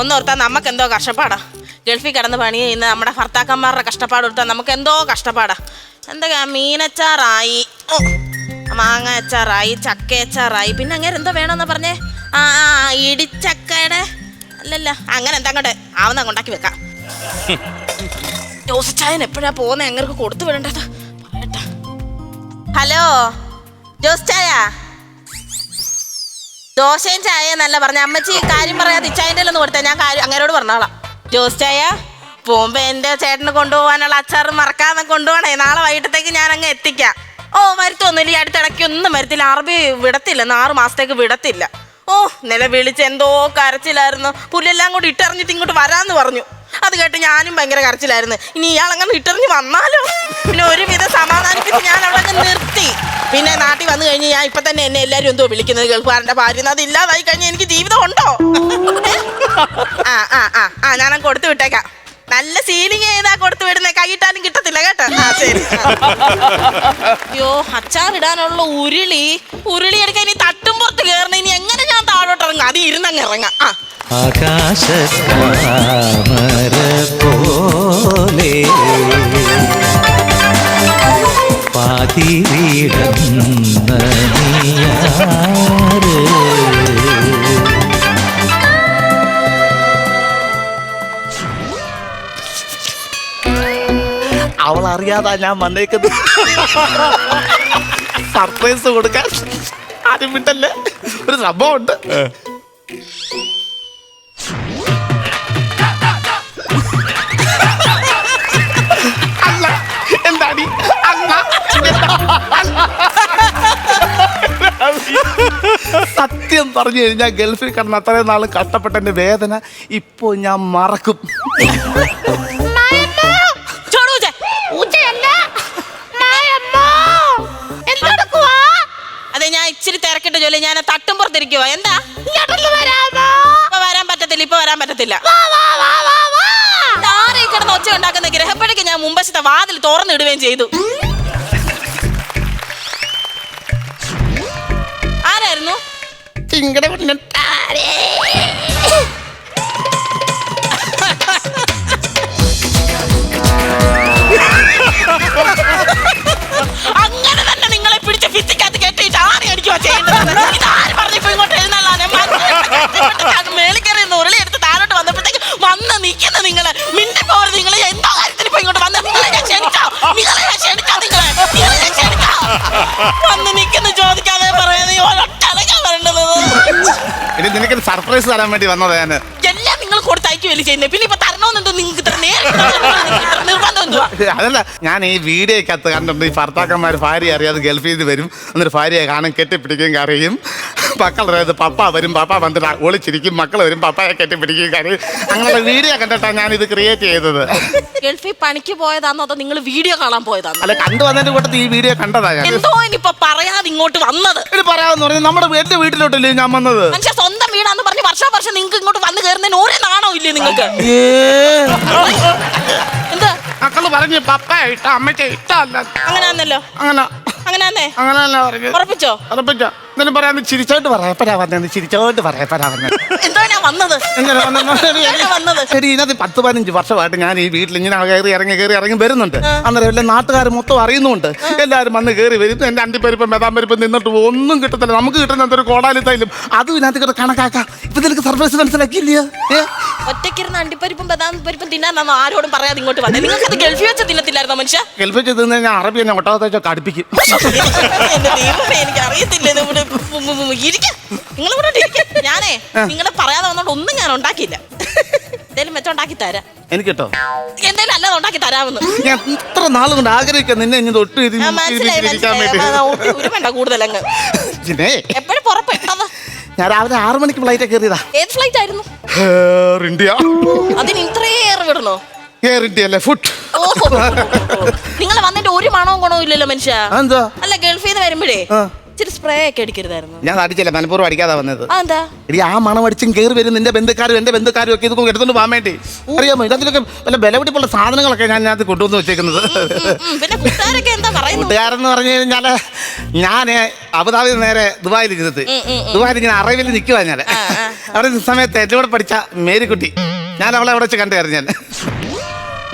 ഒന്നോർത്താ നമുക്ക് എന്തോ കഷ്ടപ്പാടാ. ഗൾഫിൽ കിടന്ന് പണി ചെയ്യുന്ന നമ്മുടെ ഭർത്താക്കന്മാരുടെ കഷ്ടപ്പാട് കൊടുത്താൽ നമുക്ക് എന്തോ കഷ്ടപ്പാടാ. എന്തൊക്കെയാ? മീനച്ചാറായി ഓ, മാങ്ങ അച്ചാറായി ചക്ക അച്ചാറായി. പിന്നെ അങ്ങനെ എന്തോ വേണമെന്ന് പറഞ്ഞേ? ആ ആ ഇടിച്ചക്കയുടെ. അല്ലല്ല അങ്ങനെ എന്താ ആവുന്ന കൊണ്ടാക്കി വെക്കാം. ജോസിച്ചായൻ എപ്പോഴാ പോകുന്നത് എങ്ങനെ കൊടുത്തു വിടേണ്ടത്. ഹലോ ജോസ് ചായ? ദോശയും ചായ എന്നല്ല പറഞ്ഞ. അമ്മച്ചി കാര്യം പറയാതെ ഇച്ചായന്റെ ഒന്ന് കൊടുത്താൽ ഞാൻ കാര്യം അങ്ങനോട് പറഞ്ഞോളാം. ജോസ് ചായ പോകുമ്പോ എന്റെ ചേട്ടന് കൊണ്ടുപോകാനുള്ള അച്ചാർ മറക്കാതെ കൊണ്ടുപോകണേ. നാളെ വൈകിട്ടത്തേക്ക് ഞാൻ അങ്ങ് എത്തിക്കാം. ഓ വരുത്തൊന്നുമില്ല ഈ അടുത്തിടയ്ക്ക് ഒന്നും മരുത്തില്ല. അറബി വിടത്തില്ല. ആറ് മാസത്തേക്ക് വിടത്തില്ല. ഓ നില വിളിച്ച് എന്തോ കരച്ചിലായിരുന്നു. പുല്ലെല്ലാം കൂടി ഇട്ടറിഞ്ഞിട്ട് ഇങ്ങോട്ട് വരാന്ന് പറഞ്ഞു. അത് കേട്ട് ഞാനും ഭയങ്കര കരച്ചിലായിരുന്നു. ഇനി ഇയാൾ അങ്ങനെ ഇട്ടറിഞ്ഞ് വന്നാലോ? പിന്നെ ഒരുവിധ സമാധാനിപ്പിച്ച് ഞാൻ പിന്നെ നാട്ടിൽ വന്നു കഴിഞ്ഞ് ഞാൻ ഇപ്പൊ തന്നെ എന്നെ എല്ലാരും എന്തോ വിളിക്കുന്നത്? ഗൾഫുകാരന്റെ ഭാര്യ അത് ഇല്ലാതായി കഴിഞ്ഞാൽ എനിക്ക് ജീവിതം ഉണ്ടോ ആ ആ ആ ആ ഞാനങ്ങ് കൊടുത്തു വിട്ടേക്കാം. നല്ല സീലിംഗ് ചെയ്താ കൊടുത്തു വിടുന്നേ? കൈയിട്ടാലും കിട്ടത്തില്ല കേട്ടോ. ആ ശരി. അയ്യോ അച്ചാറിടാനുള്ള ഉരുളി. ഉരുളി എടുക്കാൻ ഇനി തട്ടും പുറത്ത് ഇനി എങ്ങനെ ഞാൻ താഴോട്ട് ഇറങ്ങാം? അത് ഇരുന്നങ്ങ് ഇറങ്ങാം. ആ. ആകാശത്താമര പോലെ പാതിരിടന്ന അറിയാതാ ഞാൻ വന്നേക്കുന്നത്. സർപ്രൈസ് കൊടുക്കാൻ ആരും വിട്ടല്ലേ ഒരു സംഭവം ഉണ്ട് അല്ല എന്താടി? അല്ല സത്യം പറഞ്ഞു കഴിഞ്ഞാൽ ഗൾഫിൽ കിടന്ന അത്രയും നാൾ കഷ്ടപ്പെട്ട എന്റെ വേദന ഇപ്പോ ഞാൻ മറക്കും. തട്ടും പുറത്തിരിക്കുവോ എന്താ വരാൻ പറ്റത്തില്ല ഇപ്പൊ വരാൻ പറ്റത്തില്ല. ആരെ കിടന്ന് ഒച്ച ഉണ്ടാക്കുന്ന ഗ്രഹപ്പഴയ്ക്ക് ഞാൻ മുമ്പശത്തെ വാതിൽ തുറന്നിടുകയും ചെയ്തു. ആരായിരുന്നു? അങ്ങനെ തന്നെ നിങ്ങളെ പിടിച്ച് ഭിത്തിക്കകത്ത് കെട്ടിയിട്ട് ആരെയായിരിക്കും ചെയ്യേണ്ടത് നിങ്ങൾ മിണ്ടി പോകരുത് നിങ്ങൾ എന്തോ കാര്യത്തിന് ഇപ്പൊ ഇങ്ങോട്ട് വന്ന് നിങ്ങളെ ഞാൻ ക്ഷണിച്ചോ? നിങ്ങളെ ഞാൻ ക്ഷണിച്ചോ നിങ്ങളെ? നിങ്ങളെ ഞാൻ ക്ഷണിച്ചോ? വന്ന് നിൽക്കുന്ന ചോദിക്കാതെ വരേണ്ടത്. ഇനി നിനക്ക് സർപ്രൈസ് തരാൻ വേണ്ടി വന്നതാ ഞാൻ എല്ലാം നിങ്ങൾ ചെയ്യുന്നത് പിന്നെ ഇപ്പൊ നിങ്ങൾക്ക് ഇത്ര നേരിട്ട് നിർബന്ധം എന്തുവാ? അതല്ല ഞാൻ ഈ വീഡിയോക്കകത്ത് കണ്ടിട്ടുണ്ട് ഈ ഭർത്താക്കന്മാർ ഭാര്യ അറിയാതെ ഗൾഫിൽ നിന്ന് വരും. എന്നിട്ട് ഭാര്യയെ കാണും കെട്ടിപ്പിടിക്കുകയും കരയും. അറിയാതെ പപ്പ വരും പപ്പ വന്നിട്ട് ഒളിച്ചിരിക്കും മക്കൾ വരും പപ്പയെ കയറ്റി പിടിക്കും കാര്യം. അങ്ങനെ വീഡിയോ കണ്ടിട്ടാണ് ഞാൻ ഇത് ക്രിയേറ്റ് ചെയ്തത്. ഗൾഫിൽ പണിക്ക് പോയതാണോ അതോ നിങ്ങൾ വീഡിയോ കാണാൻ പോയതാണോ അല്ല കണ്ടു വന്നതിന്റെ കൂട്ടത്തിൽ ഈ വീഡിയോ കണ്ടതാ ഞാൻ. എന്തോ ഇനിയിപ്പൊ പറയാതെ ഇങ്ങോട്ട് വന്നത്. ഇത് പറയാന്ന് പറഞ്ഞു നമ്മുടെ എന്റെ വീട്ടിലോട്ടല്ലേ ഞാൻ വന്നത്? മനുഷ്യ സ്വന്തം വീടാന്ന് പറഞ്ഞ് വർഷം വർഷം നിങ്ങൾക്ക് ഇങ്ങോട്ട് വന്ന് കയറുന്നതിന് ഒരു നാണോ ഇല്ലേ നിങ്ങൾക്ക്? എന്താ? മക്കൾ പറഞ്ഞു പപ്പ ഇട്ട അമ്മയ്ക്ക് ഇട്ടല്ല അങ്ങനെയാന്നല്ലോ അങ്ങനെ അങ്ങനെയാന്നേ? അങ്ങനെ പറയാ ചിരിച്ചോട്ട് ഉറപ്പിച്ചോ? ഉറപ്പിച്ച? എന്നിട്ട് പറയാന്ന് ചിരിച്ചോണ്ട് പറയാ വന്നത് ചിരിച്ചോണ്ട് പറയപ്പരാ വന്നത് എന്തോ വന്നത്. എങ്ങനെ വന്നത്? എടി ഇതിനകത്ത് പത്ത് പതിനഞ്ച് വർഷമായിട്ട് ഞാൻ ഈ വീട്ടിൽ ഇങ്ങനെ കയറി ഇറങ്ങി കയറി ഇറങ്ങി വരുന്നുണ്ട്. അന്നേരം എല്ലാം നാട്ടുകാർ മൊത്തം അറിയുന്നുണ്ട് എല്ലാവരും വന്ന് കയറി വരും. എന്റെ അണ്ടിപ്പരിപ്പം മെതാമ്പരിപ്പം നിന്നിട്ട് ഒന്നും കിട്ടത്തില്ല. നമുക്ക് കിട്ടുന്ന എന്തൊരു കോടാലി തൈലും അതും ഇതിനകത്ത് കൂടെ കണക്കാക്കാം. ഇപ്പൊ നിനക്ക് സർപ്രൈസ് മനസ്സിലാക്കിയില്ലയോ? ഏ? ഒറ്റയ്ക്കിരുന്ന് അണ്ടിപ്പരിപ്പും ബദാംപരിപ്പും തിന്നാന്നാണോ ആരോടും പറയാതെ ഇങ്ങോട്ട് വന്നത് നിങ്ങൾക്ക് അത് ഗൾഫിൽ വെച്ച് തിന്നത്തില്ലായിരുന്നോ മനുഷ്യ? ഗൾഫിൽ ചെന്ന് കഴിഞ്ഞാൽ അറബി എന്നെ ഒട്ടകത്തേച്ചൊക്കെ അടുപ്പിക്കും എന്റെ ദൈവമേ എനിക്ക് അറിയത്തില്ല ഇത് ഇവിടെ ഇരിക്ക. നിങ്ങൾ ഇവിടെ ഇരിക്ക. ഞാനേ നിങ്ങളെ പറയാതെ വന്നോണ്ട് ഒന്നും ഞാൻ ഉണ്ടാക്കിയില്ല. എന്തേലും വെച്ചോണ്ടാക്കി തരാ. എനിക്ക് എന്തേലും അല്ലാതെ ഉണ്ടാക്കി തരാമെന്ന്. ഞാൻ ഇത്ര നാൾ കൊണ്ട് ആഗ്രഹിക്കാം നിന്നെ ഇനി തൊട്ട് ഇരി- ആ, മനസ്സിലായി ഇരിക്കാൻ മനസ്സിലായി. വേണ്ടി. ആ, ഒരു ഉരുമണ്ട കൂടുതലങ്ങ്. ജിനേ, എപ്പോഴും പുറപ്പെട്ടത് ഞാൻ രാവിലെ ആറു മണിക്ക് ഫ്ലൈറ്റ് കയറിയതാ. ഏത് ഫ്ലൈറ്റ് ആയിരുന്നു? Air India. അതിന് ഇത്രയേറെ വിടണോ? എയർ ഇന്ത്യ അല്ലേ? ഫുഡ് നിങ്ങൾ വന്നിട്ട് ഒരു മണവും ഗുണവും ഇല്ലല്ലോ മനുഷ്യ. എന്താ അല്ല ഗൾഫിൽ നിന്ന് വരുമ്പോഴേ ആ. ഇച്ചിരി സ്പ്രേ ഒക്കെ അടിക്കരുതായിരുന്നു. ഞാൻ അടിച്ചില്ല മനഃപൂർവം അടിക്കാതെ വന്നത്. എന്താ എടി ആ മണം അടിച്ചും കയറി വരും നിന്റെ ബന്ധുക്കാരും എന്റെ ബന്ധുക്കാരും ഒക്കെ ഇത് എടുത്തോണ്ട് പോകാൻ വേണ്ടി. അറിയാമോ? ഇതിലൊക്കെ വല്ല വിലപിടിപ്പുള്ള സാധനങ്ങളൊക്കെ ഞാൻ ഇതിനകത്ത് കൊണ്ടുവന്ന് വെച്ചേക്കുന്നത്. പിന്നെ കൂട്ടുകാരൊക്കെ എന്താ പറയുന്നത് കൂട്ടുകാരെന്ന് പറഞ്ഞു കഴിഞ്ഞാൽ ഞാൻ അബുദാബി നേരെ ദുബായിൽ ഇരുന്നത്. ദുബായിൽ ഇങ്ങനെ അറിവിൽ നിൽക്കുവാ ഞാൻ അവിടെ സമയത്ത് എന്റെ കൂടെ പഠിച്ച മേരിക്കുട്ടി. ഞാൻ അവളെ അവിടെ വെച്ച് കണ്ടായിരുന്നു ഞാൻ.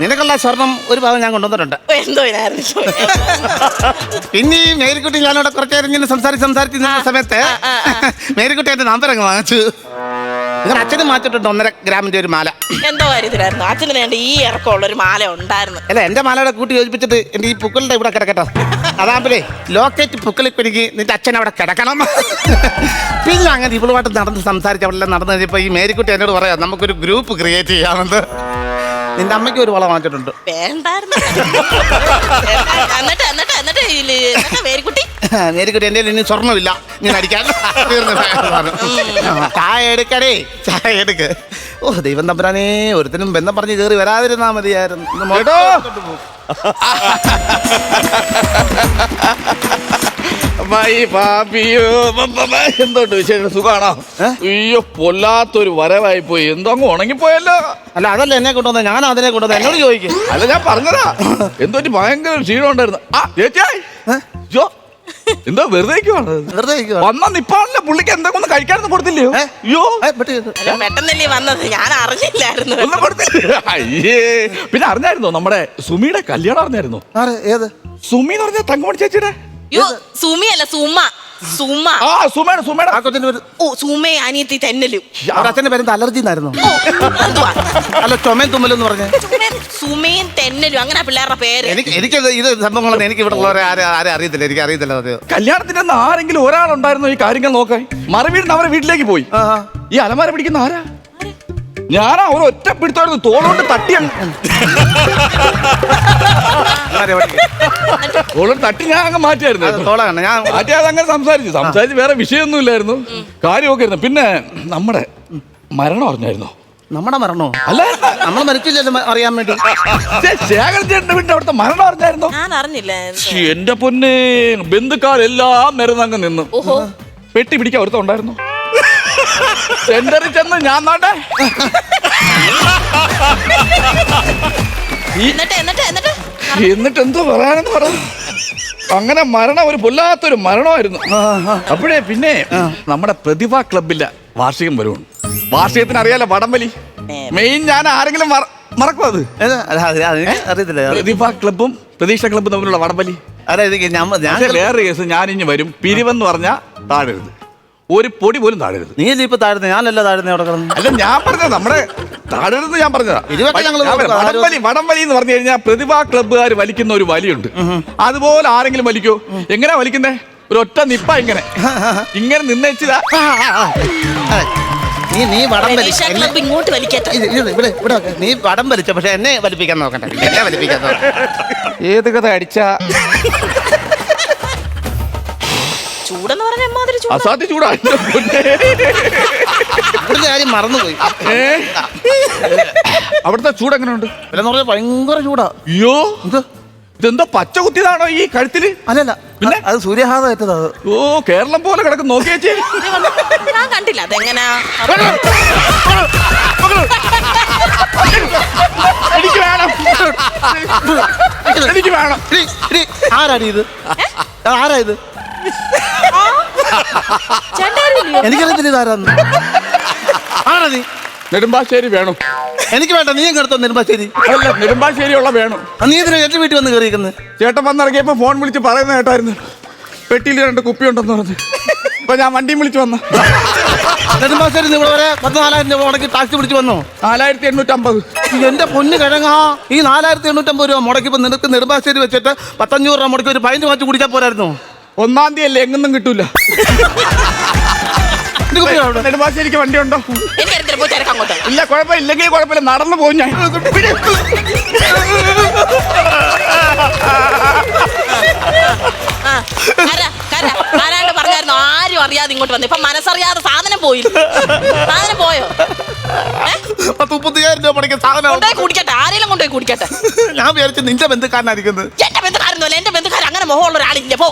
നിനക്കുള്ള സ്വർണം ഒരു ഭാഗം ഞാൻ കൊണ്ടുവന്നിട്ടുണ്ട്. എന്തോ പിന്നെ ഈ മേരിക്കുട്ടി ഞാനിവിടെ കുറച്ച് നേരം ഇങ്ങനെ സംസാരിച്ച് സംസാരിച്ച് നിന്ന സമയത്ത് മേരിക്കുട്ടി എന്റെ നമ്പർ അങ്ങ് വാങ്ങിച്ചു. നിങ്ങളുടെ അച്ഛനും മാറ്റിട്ടുണ്ട് ഒന്നര ഗ്രാമിന്റെ ഒരു മാല. എന്തോ കാര്യത്തിലായിരുന്നു? അച്ഛന് വേണ്ട ഈ ഇറക്കമുള്ള ഒരു മാല ഉണ്ടായിരുന്നു. അല്ല എന്റെ മാലയുടെ കൂട്ടി യോജിപ്പിച്ചിട്ട് എന്റെ ഈ പുക്കളുടെ ഇവിടെ കിടക്കട്ടോ. അതാകുമ്പോഴേ ലോക്കറ്റ് പുക്കളിൽ പിടിക്ക് നിന്റെ അച്ഛൻ അവിടെ കിടക്കണം. പിന്നെ അങ്ങനെ ഇവളുമായിട്ട് നടന്ന് സംസാരിച്ച് അവിടെ നടന്നു കഴിഞ്ഞപ്പോ ഈ മേരിക്കുട്ടി എന്നോട് പറയാം നമുക്കൊരു ഗ്രൂപ്പ് ക്രിയേറ്റ് ചെയ്യാമെന്ന്. നിന്റെ അമ്മയ്ക്ക് ഒരു വള വാങ്ങിച്ചിട്ടുണ്ട്. വേണ്ടായിരുന്നു. എന്നിട്ട് എന്നിട്ട് എന്നിട്ട് ഇല്ല- എന്നിട്ട് എന്റെ ഇനി സ്വർണമില്ല. ഞാൻ അടിക്കാൻ തീർന്നു ചായ എടുക്കടേ ചായ എടുക്ക്. ഓ ദൈവം തമ്പുരാനേ ഒരുത്തിനും ബന്ധം പറഞ്ഞ് കയറി വരാതിരുന്നാ മതിയായിരുന്നു. മൊത്തം എന്തുണ്ട് വിശേഷം? സുഖാണോ? അയ്യോ പൊല്ലാത്തൊരു വരവായി പോയി എന്തോ അങ്ങ് ഉണങ്ങിപ്പോയല്ലോ. അല്ല അതല്ല എന്നെ കൊണ്ടുവന്നത് ഞാൻ അതിനെ കൊണ്ടുവന്നത് എന്നോട് ചോദിക്കും. അല്ല ഞാൻ പറഞ്ഞതാ. എന്തോ ഒരു ഭയങ്കര ക്ഷീണം ഉണ്ടായിരുന്നു. ആ ചേച്ചിയായി. ജോ എന്തോ വെറുതെ. വെറുതെ. വന്ന നിപ്പാണല്ലോ പുള്ളിക്ക് എന്തൊക്കെ ഒന്ന് കഴിക്കാനൊന്നും കൊടുത്തില്ലയോ? അയ്യോ. പെട്ടെന്നല്ലേ വന്നത്? ഞാൻ അറിഞ്ഞില്ലായിരുന്നു. ഒന്നും കൊടുത്തില്ല. അയ്യേ. പിന്നെ അറിഞ്ഞായിരുന്നോ നമ്മുടെ സുമിയുടെ കല്യാണം അറിഞ്ഞായിരുന്നോ? ആര്? ഏത്? സുമി എന്ന് പറഞ്ഞ തങ്കമണി ചേച്ചിയുടെ? യോ സുമ. സുമ. ആ ആ കൊച്ചിന്റെ പേര് ഓ സുമേ അനിയത്തി തെന്നലും. അവരുടെ അച്ഛന്റെ പേരെന്താ? അലർജി എന്നായിരുന്നു? ഓ, എന്തുവാ? അല്ല ചുമയും തുമ്മലെന്ന് പറഞ്ഞ. സുമേൻ- സുമയും തെന്നലും. അങ്ങനെ പിള്ളേരുടെ പേര്. എനിക്ക് എനിക്ക് ഇത് സംഭവങ്ങളൊന്നും എനിക്ക് ഇവിടെ ഉള്ളവരെ ആരെ ആരെ അറിയത്തില്ല. എനിക്ക് അറിയത്തില്ല അത് കല്യാണത്തിന് അന്ന് ആരെങ്കിലും ഒരാളുണ്ടായിരുന്നോ ഈ കാര്യങ്ങൾ നോക്കാൻ? മറുവീടിന് അവരെ വീട്ടിലേക്ക് പോയി. ഈ അലമാര പിടിക്കുന്ന ആരാ? ഞാനാ ഒരു ഒറ്റ പിടുത്തായിരുന്നു തോളോണ്ട് തട്ടി പഠിക്കും? തട്ടി ഞാൻ അങ്ങ് മാറ്റിയായിരുന്നു. തോളാണ് ഞാൻ മാറ്റി അത് അങ്ങനെ സംസാരിച്ചു. സംസാരിച്ച് വേറെ വിഷയമൊന്നും ഇല്ലായിരുന്നു കാര്യമൊക്കെ ആയിരുന്നു പിന്നെ നമ്മുടെ മരണം അറിഞ്ഞായിരുന്നു? നമ്മുടെ മരണോ? അല്ല. നമ്മൾ മരിച്ചില്ലല്ലോ അറിയാൻ വേണ്ടി. ശേഖരൻ ചേട്ടന്റെ വീട്ടിൽ അവിടുത്തെ മരണം അറിഞ്ഞായിരുന്നു? ഞാൻ അറിഞ്ഞില്ല എന്റെ പൊന്നെ ബന്ധുക്കാരെല്ലാം മരുന്നങ്ങ് നിന്നു. പെട്ടി പിടിക്കാൻ ഒരുത്തം ഉണ്ടായിരുന്നു? സെന്ററിൽ ചെന്ന് ഞാൻ നാട്ടെ? എന്നിട്ട് എന്നിട്ട് എന്നിട്ട്? എന്നിട്ട് എന്തോ പറയാനെന്ന് പറഞ്ഞു. അങ്ങനെ മരണം ഒരു പൊല്ലാത്തൊരു മരണമായിരുന്നു. അപ്പോഴേ പിന്നെ നമ്മുടെ പ്രതിഭ ക്ലബിലെ വാർഷികം വരുവാണ്. വാർഷികത്തിന് അറിയാലോ വടംവലി. മെയിൻ ഞാൻ ആരെങ്കിലും മറ- മറക്കും അത്? അറിയത്തില്ല പ്രതിഭ ക്ലബും പ്രതീക്ഷ ക്ലബും തമ്മിലുള്ള വടംവലി. അതെ ഇത് ഞാൻ ഞാൻ വേറെ കേസ് ഞാൻ ഇനി വരും. പിരിവെന്ന് പറഞ്ഞാൽ താഴരുത്. ഒരു പൊടി പോലും താഴരുത്. നീ ഇപ്പൊ താഴ്ന്ന ഞാനല്ല താഴ്ന്ന അവിടെ കിടന്നു. അല്ല ഞാൻ പറഞ്ഞത് നമ്മുടെ താഴരുത് ഞാൻ പറഞ്ഞതാ. ഇരുപത്തി ഞങ്ങൾ ഞാൻ പറയാം, ആരും- വടംവലി വടംവലി എന്ന് പറഞ്ഞു കഴിഞ്ഞാൽ പ്രതിഭാ ക്ലബ്ബുകാർ വലിക്കുന്ന ഒരു വലിയുണ്ട്. അതുപോലെ ആരെങ്കിലും വലിക്കോ? എങ്ങനെയാ വലിക്കുന്നേ? ഒരു ഒറ്റ നിപ്പ ഇങ്ങനെ. ഇങ്ങനെ നിന്നേച്ചിതാ അതെ. നീ നീ വടം വലി പ്രതീക്ഷ എന്നെ- ക്ലബ്ബ് ഇങ്ങോട്ട് വലിക്കട്ടെ ഇത് ഇത് ഇവിടെ ഇവിടെ വെക്ക്. നീ വടം വലിച്ച പക്ഷെ എന്നെ വലിപ്പിക്കാൻ നോക്കണ്ട. എന്നെ വലിപ്പിക്കാൻ നോക്കണ്ട. ഏത് കഥ അടിച്ച? ചൂടെന്ന് പറഞ്ഞ എമ്മാതിരി ചൂട്. അസാധ്യ ചൂടാ. എന്റെ പൊന്നേ. ഇവിടുത്തെ കാര്യം മറന്നുപോയി. ഏ? അവിടുത്തെ ചൂട് എങ്ങനെയുണ്ട്? എന്ന് പറഞ്ഞാൽ ഭയങ്കര ചൂടാ. അയ്യോ. എന്ത്? ഇതെന്തോ പച്ച കുത്തിയതാണോ ഈ കഴുത്തിൽ? അല്ലല്ല പിന്നെ? അത് സൂര്യാഘാതം ഏറ്റതാ അത്. ഓ കേരളം പോലെ കിടക്കും. നോക്കിയേച്ചി ഞാൻ കണ്ടില്ല അതെങ്ങനാ? എനിക്ക് വേണം. എനിക്ക് വേണം. ഇടി, ഇടി, ആരാടി ഇത്? ആരാ ഇത്? എനിക്കറിയത്തില്ല നീ? നെടുമ്പാശ്ശേരി വേണം. എനിക്ക് വേണ്ട നീ എടുത്തോ നെടുമ്പാശ്ശേരി? അല്ല നെടുമ്പാശ്ശേരിയുള്ള വേണം. ആ, നീ ഇതിന് ചേട്ടൻ വീട്ടിൽ വന്ന് കയറിയിരിക്കുന്നത് ചേട്ടൻ വന്നിറങ്ങിയപ്പോ ഫോൺ വിളിച്ച് പറയുന്ന കേട്ടായിരുന്നു. പെട്ടിയിൽ രണ്ട് കുപ്പി ഉണ്ടെന്ന് പറഞ്ഞു. അപ്പൊ ഞാൻ വണ്ടിയും വിളിച്ചു വന്ന. നെടുമ്പാശ്ശേരി ഇവിടെ വരെ പത്ത് നാലായിരം രൂപ മുടക്കി ടാക്സി പിടിച്ച് വന്നോ? നാലായിരത്തി എണ്ണൂറ്റമ്പത് എന്റെ പൊന്ന് കിഴങ്ങാ ഈ നാലായിരത്തി എണ്ണൂറ്റമ്പത് രൂപ മുടക്കിപ്പോ നിനക്ക് നെടുമ്പാശ്ശേരി വെച്ചിട്ട് പത്തഞ്ഞൂറ് രൂപ മുടക്കി ഒരു പതിനഞ്ച് മാറ്റി കുടിച്ചാൽ പോരായിരുന്നു? ഒന്നാം തീയതി അല്ലേ? എങ്ങൊന്നും കിട്ടൂല. നെടുമ്പാശ്ശേരിക്ക് വണ്ടി ഉണ്ടോ എനിക്കറിയത്തില്ല പോയി തിരക്ക് അങ്ങോട്ട്. ഇല്ല കുഴപ്പമില്ല ഇല്ലെങ്കിൽ കുഴപ്പമില്ല. നടന്നു പോകും ഞാൻ. ആ, കര, കര. ആരാണ്ട് പറഞ്ഞായിരുന്നു ആരും അറിയാതെ ഇങ്ങോട്ട് വന്നു. ഇപ്പൊ മനസ്സറിയാതെ സാധനം പോയില്ല സാധനം പോയോ? പത്ത് മുപ്പത്തിയായിരം രൂപ പണിക്ക് സാധനം കൊണ്ടുപോയി കുടിക്കട്ടെ. ഞാൻ വിചാരിച്ചു നിന്റെ ബന്ധുക്കാരനായിരിക്കുന്നത്. എന്റെ ബന്ധുക്കാരൊന്നുമല്ല എന്റെ ബന്ധുക്കാരൻ അങ്ങനെ മുഖമുള്ള ഒരാളില്ല പോ.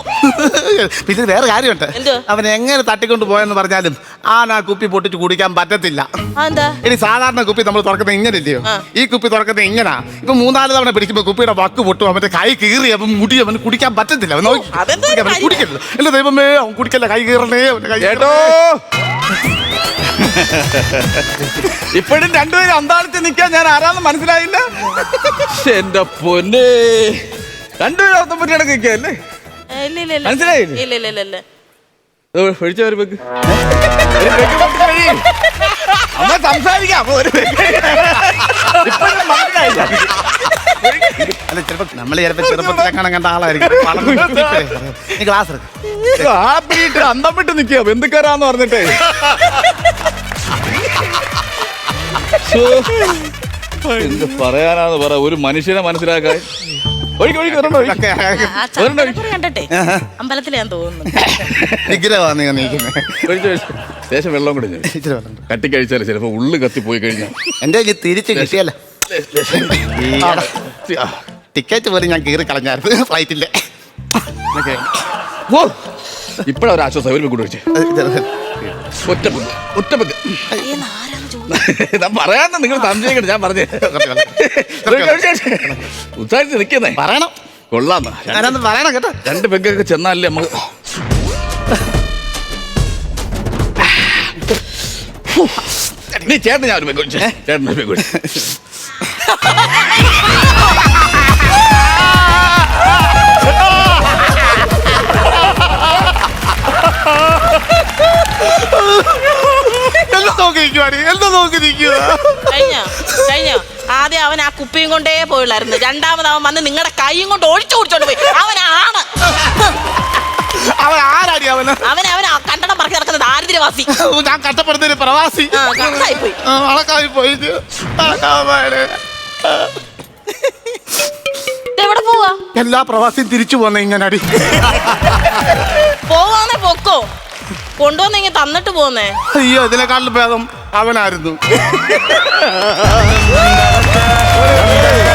പിന്നെ വേറെ കാര്യമുണ്ട്. എന്ത്? അവൻ എങ്ങനെ തട്ടിക്കൊണ്ട് പോയെന്ന് പറഞ്ഞാലും ആന കുപ്പി പൊട്ടിച്ച് കുടിക്കാൻ പറ്റത്തില്ല. ആ, എന്താ? ഇനി സാധാരണ കുപ്പി നമ്മൾ തുറക്കുന്നത് ഇങ്ങനെയല്ലയോ ആ. ഈ കുപ്പി തുറക്കുന്നത് ഇങ്ങനാ. ഇപ്പൊ മൂന്നാൽ തവണ പിടിക്കുമ്പോ കുപ്പിയുടെ വക്ക് പൊട്ടും അവന്റെ കൈ കീറി അവൻ മുടി അവന് കുടിക്കാൻ പറ്റത്തില്ല. അവൻ നോക്കി. അതെന്താ അവന് കാര്യം? കുടിക്കരുത്. അല്ല ദൈവമേ അവൻ കുടിക്കല്ല കൈ കീറണേ അവന്റെ കൈ കേട്ടോ ഇപ്പോഴും രണ്ടുപേരും അന്താളിച്ച് നിൽക്കാൻ ഞാൻ ആരാന്ന് മനസ്സിലായില്ല എന്റെ പൊന്നെ രണ്ടുപേരും അർത്ഥം പറ്റി ഇല്ല മനസ്സിലായില്ലേ? ഒഴിച്ച ഒരു. അമ്മ സംസാരിക്കാം മനസ്സിലായില്ല അല്ല ചിലപ്പോ നമ്മൾ ചിലപ്പോ ആളായിരിക്കും. ക്ലാസ് എടുക്ക് ആ പീട്ട് അന്തം വിട്ട് നിൽക്കുക ബന്ധുക്കാരാന്ന് പറഞ്ഞിട്ടേ. എന്ത് പറയാനാന്ന് പറ. ഒരു മനുഷ്യനെ മനസ്സിലാക്കാൻ. ഒഴിക്ക് ഒഴിക്ക് ഒരെണ്ണം ഒഴിക്ക്. ഇതൊക്കെ ആ ചന്ദ്രക്കുറി കണ്ടട്ടെ? അമ്പലത്തിൽ ഞാൻ തോന്നുന്നു. വിഗ്രഹമാണ് നീ നീക്കുന്നത് ഒഴിച്ച് ഒഴിച്ച്. ലേശം വെള്ളം കൂടി ഞാൻ ഇച്ചിരി വെള്ളം ഉണ്ട്. കട്ടിക്കഴിച്ചാൽ ചിലപ്പോ ഉള്ളു കത്തി പോയി കഴിഞ്ഞാൽ എന്റെ തിരിച്ചു തിരിച്ച് കിട്ടിയല്ല? ടിക്കറ്റ് പോലും ഞാൻ കീറി കളഞ്ഞായിരുന്നു. ഫ്ലൈറ്റിന്റെ ഇപ്പഴാ ഒരു ആശ്വാസം. ഒരു കൂടെ ഒഴിച്ച്. ഒറ്റ പെഗ് ഈ നാരാന്ന് ചോദിച്ചു ഞാൻ പറയാന്ന് നിങ്ങൾ സംശയിക്കണം ഞാൻ പറഞ്ഞു ഉത്സാഹിച്ച് നിൽക്കുന്നേ. പറയണം. കൊള്ളാന്ന് ഞാനൊന്ന് പറയണം കേട്ടോ. രണ്ട് പെഗ്ഗൊക്കെ ചെന്നാലേ നമുക്ക് നീ ചേട്ടൻ ഞാൻ ഒരു പെഗ് ചേട്ടൻ ഒരു പെഗ് നോക്കി നിൽക്കുവാടി എല്ലാം നോക്കി നിൽക്കുക കഴിഞ്ഞോ? കഴിഞ്ഞോ? ആദ്യം അവൻ ആ കുപ്പിയും കൊണ്ടേ പോയുള്ളായിരുന്നു. രണ്ടാമത് അവൻ വന്ന് നിങ്ങളുടെ കൈയും കൊണ്ട് ഒഴിച്ചു കുടിച്ചോണ്ട് പോയി. അവനാണ്. അവൻ ആരാടി അവന് അവൻ അവൻ കണ്ടടം പറക്കി നടക്കുന്നത് ദാരിദ്ര്യവാസി. ഞാൻ കഷ്ടപ്പെടുന്ന ഒരു പ്രവാസി. ആ കണക്കായി പോയി ആ, വളക്കായി പോയിട്ട് വളക്കാവാണ്. എവിടെ പോവാ? എല്ലാ പ്രവാസിയും തിരിച്ചു പോന്നെ ഇങ്ങനെ അടി പോവാന്നേ പൊക്കോ. കൊണ്ടുവന്ന് തന്നിട്ട് പോന്നേ. അയ്യോ ഇതിനെക്കാളും ഭേദം അവനായിരുന്നു.